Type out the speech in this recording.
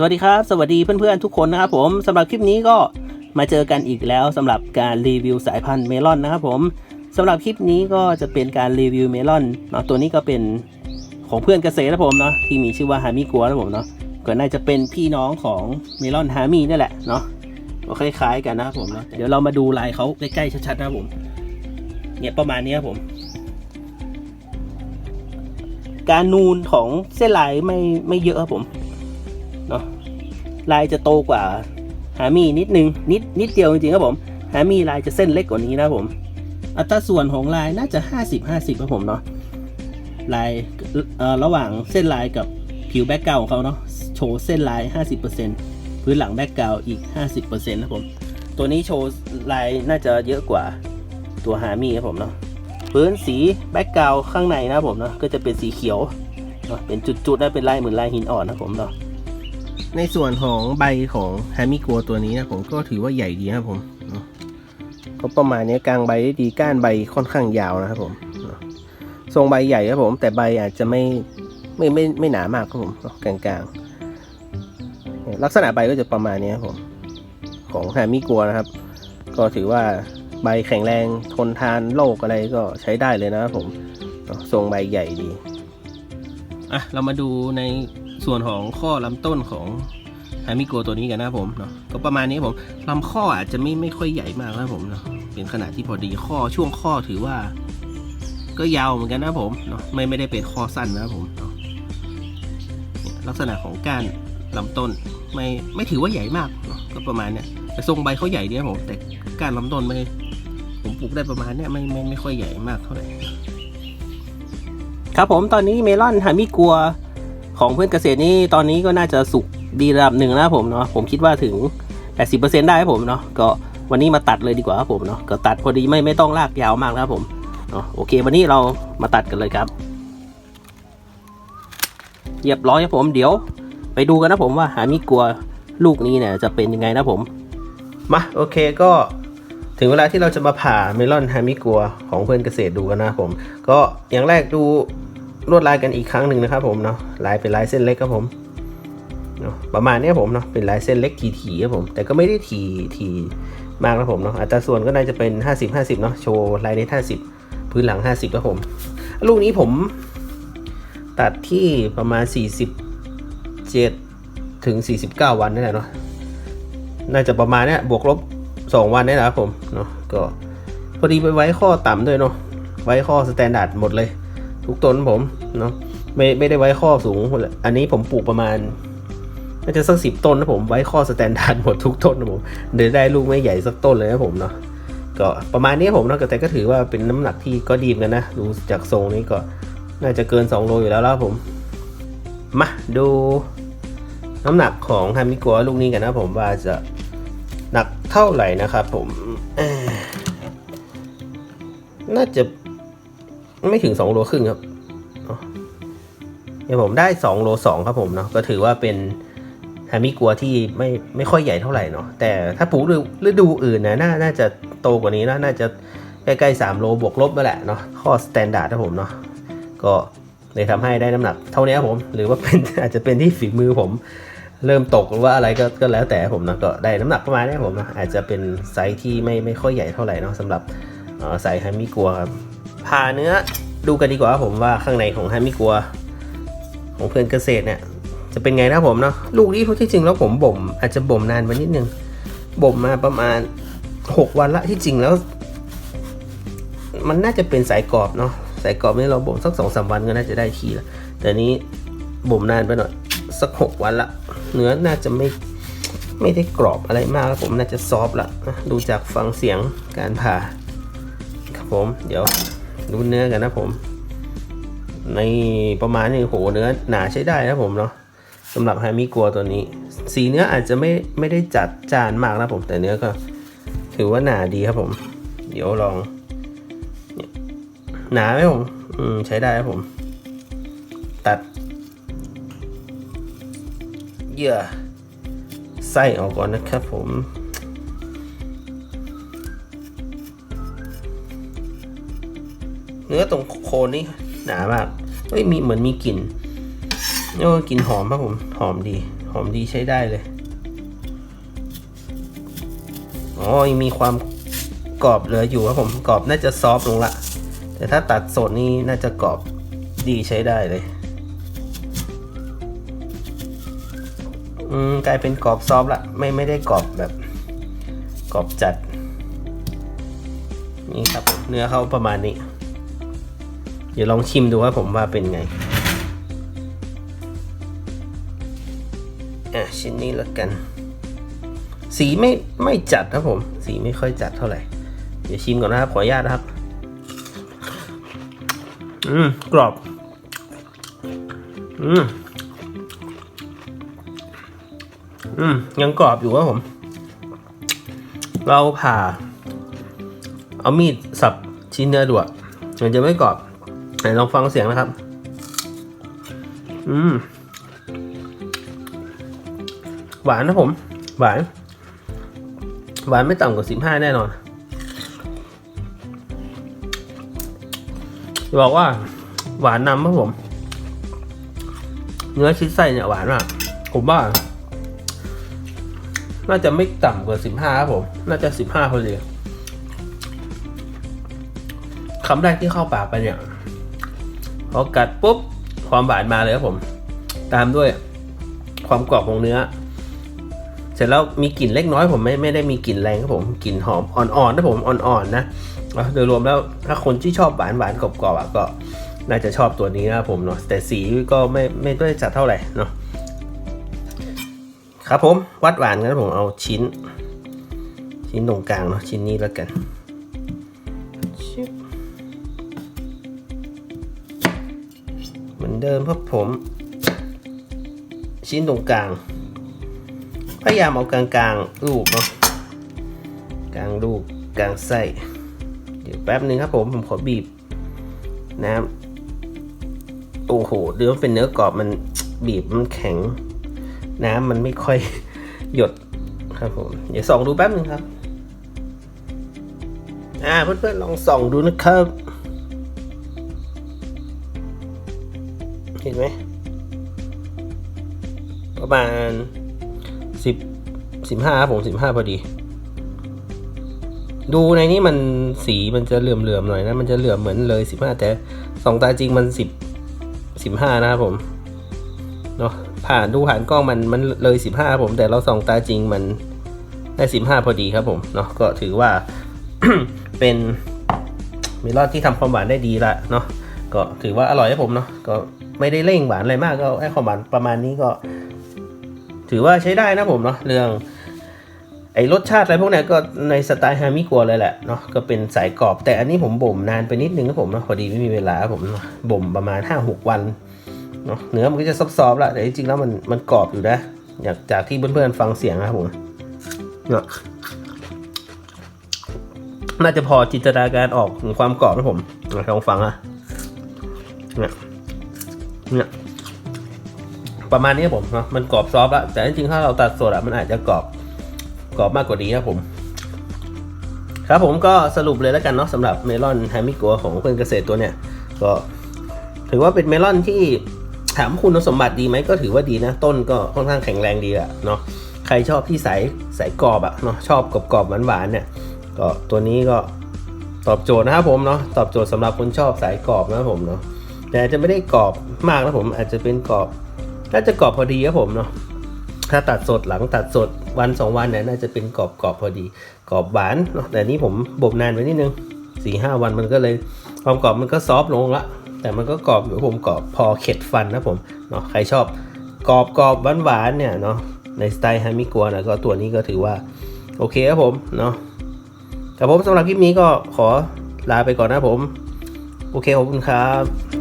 สวัสดีครับ สวัสดีเพื่อนๆทุกคนนะครับผมสำหรับคลิปนี้ก็มาเจอกันอีกแล้วสำหรับการรีวิวสายพันธุ์เมลอนนะครับผมสำหรับคลิปนี้ก็จะเป็นการรีวิวเมลอนเนาะตัวนี้ก็เป็นของเพื่อนเกษตรนะผมเนาะที่มีชื่อว่าฮามิกัวนะผมเนาะก็น่าจะเป็นพี่น้องของเมลอนฮามินี่แหละเนาะก็คล้ายๆกันนะครับผมเนาะเดี๋ยวเรามาดูลายเขาใกล้ๆชัดๆนะครับผมเนี่ยประมาณนี้ครับผม การนูนของเส้นลายไม่ไม่เยอะครับผม เนาะลายจะโตกว่าฮามีนิดนึงนิดนิดเดียวจริงๆครับผมฮามีลายจะเส้นเล็กกว่านี้นะผม อัตราส่วนของลายน่าจะ 50 50ครับผมเนาะลายระหว่างเส้นลายกับผิวแบ็กเกราของเขาเนาะโชว์เส้นลาย 50%พื้นหลังแบ็กเกราอีก 50%นะครับผมตัวนี้โชว์ลายน่าจะเยอะกว่าตัวฮามีครับผมเนาะพื้นสีแบ็กเกราข้างในนะผมเนาะก็จะเป็นสีเขียวเนาะเป็นจุดๆนะเป็นลายเหมือนลายหินอ่อนนะผมเนาะ ในส่วนของใบของแฮมิโกตัวนี้นะผมก็ถือว่าใหญ่ดีนะครับผมเนาะก็ประมาณนี้กลางใบได้ดีก้านใบค่อนข้างยาวนะครับผมทรงใบใหญ่ครับผม แต่ใบอาจจะไม่ไม่ไม่ไม่หนามากครับผมเนาะกลางลักษณะใบก็จะประมาณนี้ครับผม ของแฮมิโกนะครับ ก็ถือว่าใบแข็งแรงทนทานโรคอะไรก็ใช้ได้เลยนะครับผมทรงใบใหญ่ดีอะเรามาดูใน ส่วนของข้อลำต้นของฮามิโกตัวนี้กันนะผมเนาะก็ประมาณนี้ผมลำข้ออาจจะไม่ไม่ค่อยใหญ่มากนะผมเนาะเป็นขนาดที่พอดีข้อช่วงข้อถือว่า ก็ยาวเหมือนกันนะผมเนาะไม่ไม่ได้เป็นข้อสั้นนะผมเนาะลักษณะของก้านลำต้นไม่ไม่ถือว่าใหญ่มากเนาะก็ประมาณเนี้ยแต่ทรงใบเขาใหญ่ดีครับผมแต่ก้านลำต้นไม่ผมปลูกได้ประมาณเนี้ยไม่ไม่ไม่ค่อยใหญ่มากเท่าไหร่ครับผมตอนนี้เมลอนฮามิกัว ของเพื่อนเกษตรนี่ตอนนี้ก็น่าจะสุกดีระดับหนึ่งนะครับผมเนาะผมคิดว่าถึง 80%ได้ผมเนาะก็วันนี้มาตัดเลยดีกว่าครับผมเนาะก็ตัดพอดีไม่ไม่ต้องลากยาวมากนะครับผมเนาะโอเค วันนี้เรามาตัดกันเลยครับเรียบร้อยครับผมเดี๋ยว ไปดูกันนะผมว่าฮามิกัวลูกนี้เนี่ยจะเป็นยังไงนะผมมาโอเคก็ถึงเวลาที่เราจะมาผ่าเมลอนฮามิกัวของเพื่อนเกษตรดูกันนะผม ก็อย่างแรกดู ลวดลายกันอีกครั้งหนึ่งนะครับ ผมเนาะลายเป็นลายเส้นเล็กครับผมเนาะประมาณนี้ผมเนาะเป็นลายเส้นเล็กถี่ๆครับผม แต่ก็ไม่ได้ถี่ถี่มากนะผมเนาะอัตราส่วนก็น่าจะเป็น 50 50เนาะโชว์ลายเนต50 พื้นหลัง 50ครับผม ลูกนี้ผม ตัดที่ประมาณ 47 ถึง 49 วันนี่แหละเนาะน่าจะประมาณนี้บวกลบสองวันนี่แหละครับผมเนาะก็พอดีไปไว้ข้อต่ำด้วยเนาะไว้ข้อสแตนดาร์ดหมดเลย ทุกต้นผม เนาะไม่ไม่ได้ไว้ข้อสูงหมดอันนี้ผมปลูกประมาณน่าจะสักสิบต้นนะผมไว้ข้อสแตนดาร์ดหมดทุกต้นนะผมเดี๋ยวได้ลูกไม่ใหญ่สักต้นเลยนะผมเนาะก็ประมาณนี้ผมเนาะแต่ก็ถือว่าเป็นน้ำหนักที่ก็ดีมกันนะ ดูจากทรงนี้ก็น่าจะเกิน 2 โลอยู่แล้วแล้วผม มาดูน้ำหนักของฮามิกัวลูกนี้กันนะผมว่าจะหนักเท่าไหร่นะครับผม น่าจะไม่ถึง 2 โลครึ่งครับ เนี่ยผมได้2โล2ครับผมเนาะก็ถือว่าเป็นฮามิกัวที่ไม่ไม่ค่อยใหญ่เท่าไหร่เนาะแต่ถ้าปลูกฤดูอื่นนะน่าน่าจะโตกว่านี้นะน่าจะใกล้ๆ3โลบวกลบนั่นแหละเนาะข้อสแตนดาร์ดครับผมเนาะก็เลยทำให้ได้น้ำหนักเท่านี้ครับผม หรือว่าเป็นอาจจะเป็นที่ฝีมือผม เริ่มตกหรือว่าอะไรก็ก็แล้วแต่ผมนะก็ได้น้ำหนักประมาณนี้ผมนะอาจจะเป็นไซส์ที่ไม่ไม่ค่อยใหญ่เท่าไหร่เนาะสำหรับเอ่อไซส์ฮามิกัวครับผ่าเนื้อดูกันดีกว่าผมว่าข้างในของฮามิกัว ของเพื่อนเกษตรเนี่ยจะเป็นไงนะผมเนาะลูกนี้เพราะที่จริงแล้วผมบ่ม อาจจะบ่มนานไปนิดนึงบ่มมาประมาณ 6 วันละที่จริงแล้ว มันน่าจะเป็นสายกรอบเนาะสายกรอบนี่เราบ่มสักสองสามวันก็น่าจะได้ทีละแต่นี้บ่มนานไปหน่อยสักหกวันละเนื้อน่าจะไม่ไม่ได้กรอบอะไรมากครับผมน่าจะซอฟละดูจากฟังเสียงการผ่าครับผม เดี๋ยวดูเนื้อกันนะผม ในประมาณนี้โหเนื้อหนาใช้ได้นะผมเนาะสำหรับฮามิกัวตัวนี้ สีเนื้ออาจจะไม่ไม่ได้จัดจานมากนะผมแต่เนื้อก็ ถือว่าหนาดีครับผม เดี๋ยวลอง หนาไหมผมอืมใช้ได้ครับผม ตัดเหยื่อไส้ออกก่อนนะครับผมเนื้อตรงโคนนี่ หนามากเฮ้ยมีเหมือนมีกลิ่นเรียกว่ากลิ่นหอมครับผมหอมดี หอมดีใช้ได้เลยอ๋อมีความกรอบเหลืออยู่ครับผมกรอบน่าจะซอฟต์ลงละแต่ถ้าตัดสดนี่น่าจะกรอบดีใช้ได้เลยอืมกลายเป็นกรอบซอฟต์ละไม่ไม่ได้กรอบแบบกรอบจัด นี่ครับเนื้อเขาประมาณนี้ ดี๋ยวลองชิมดูว่าผมว่าเป็นไง อะชิ้นนี้ล้วกัน สีไม่ไม่จัดครับผม สีไม่ค่อยจัดเท่าไหร่ เดี๋ยวชิมก่อนนะครับ ขออนุญาตนะครับ อืม กรอบ อืม อืม ยังกรอบอยู่ครับผม เราผ่า เอามีดสับชิ้นเนื้อดูอะมันจะไม่กรอบ ไหนลองฟังเสียงนะครับ อืม หวานนะผม หวาน หวานไม่ต่ำกว่าสิบห้าแน่นอน บอกว่า หวานนำครับผม เนื้อชิ้นไส้เนี่ยหวานมาก ผมว่า น่าจะไม่ต่ำกว่าสิบห้าครับผม น่าจะสิบห้าพอดีคำแรกที่เข้าปากไปเนี่ย พอกัดปุ๊บความหวานมาเลยครับผม ตามด้วยความกรอบของเนื้อ เสร็จแล้วมีกลิ่นเล็กน้อยผมไม่ไม่ได้มีกลิ่นแรงครับผมกลิ่นหอมอ่อนๆนะผมอ่อนๆนะอะโดยรวมแล้วถ้าคนที่ชอบหวานหวานกรอบๆอะก็น่าจะชอบตัวนี้นะครับผมเนาะแต่สีก็ไม่ไม่ได้จัดเท่าไหร่เนาะครับผมวัดหวานกันผมเอาชิ้น ชิ้นตรงกลางเนาะชิ้นนี้แล้วกัน เหมือนเดิมครับผม ชิ้นตรงกลาง พยายามเอากลางๆลูกเนาะกลางลูกกลางไส้ เดี๋ยวแป๊บนึงครับผม ผมขอบีบน้ำโอ้โหเนื้อเป็นเนื้อกรอบมันบีบมันแข็ง น้ำมันไม่ค่อยหยดครับผม เดี๋ยวส่องดูแป๊บนึงครับ อ่าเพื่อนๆลองส่องดูนะครับ ไหม ประมาณสิบสิบห้าผมสิบห้าพอดี ดูในนี้มันสีมันจะเหลื่อมๆหน่อยนะ มันจะเหลื่อมเหมือนเลยสิบห้าแต่สองตาจริงมันสิบสิบห้านะครับผมเนาะผ่านดูผ่านกล้องมันมันเลยสิบห้าผม แต่เราสองตาจริงมันได้สิบห้าพอดีครับผมเนาะก็ถือว่าเป็นเมลอนที่ทำความหวานได้ดีละเนาะก็ถือว่าอร่อยครับผมเนาะก็ ไม่ได้เร่งหวานอะไรมากก็ให้ความหวานประมาณนี้ก็ ถือว่าใช้ได้นะผมเนาะเรื่องไอรสชาติอะไรพวกนี้ก็ในสไตล์ฮามิกัวเลยแหละเนาะก็เป็นสายกรอบแต่อันนี้ผมบ่มนานไปนิดนึงนะผมเนาะพอดีไม่มีเวลาผมบ่มประมาณ 5-6 วันเนาะเนื้อมันก็จะซอฟๆละแต่จริงๆแล้วมันมันกรอบอยู่นะจากจากที่เพื่อนๆฟังเสียงนะครับผมเนาะน่าจะพอจินตนาการออกถึงความกรอบนะผมลองฟังอะเนี่ย เนี่ยประมาณนี้ครับผมเนาะมันกรอบซอฟต์ละแต่จริงๆถ้าเราตัดสดอะมันอาจจะกรอบกรอบมากกว่านี้ครับผม ครับผมก็สรุปเลยแล้วกันเนาะสำหรับเมลอนแฮมิกัวของเพื่อนเกษตรตัวเนี้ยก็ถือว่าเป็นเมลอนที่ถามคุณสมบัติดีไหมก็ถือว่าดีนะ ต้นก็ค่อนข้างแข็งแรงดีอะเนาะใครชอบที่สายสายกรอบอะเนาะชอบกรอบกรอบหวานหวานเนี่ยก็ตัวนี้ก็ตอบโจทย์นะครับผมเนาะตอบโจทย์สำหรับคนชอบสายกรอบนะครับผมเนาะ แต่จะไม่ได้กรอบมากนะผมอาจจะเป็นกรอบน่าจะกรอบพอดีครับผมเนาะถ้าตัดสดหลังตัดสดวันสองวันเนี่ยน่าจะเป็นกรอบกรอบพอดีกรอบหวานเนาะแต่นี้ผมบ่มนานไปนิดนึงสี่ห้าวันมันก็เลยความกรอบมันก็ซอฟลงละแต่มันก็กรอบอยู่ผมกรอบพอเข็ดฟันนะผมเนาะใครชอบกรอบกรอบหวานหวานเนี่ยเนาะในสไตล์ฮามิกัวนะก็ตัวนี้ก็ถือว่าโอเคครับผมเนาะแต่ผมสำหรับคลิปนี้ก็ขอลาไปก่อนนะผม โอเคขอบคุณครับ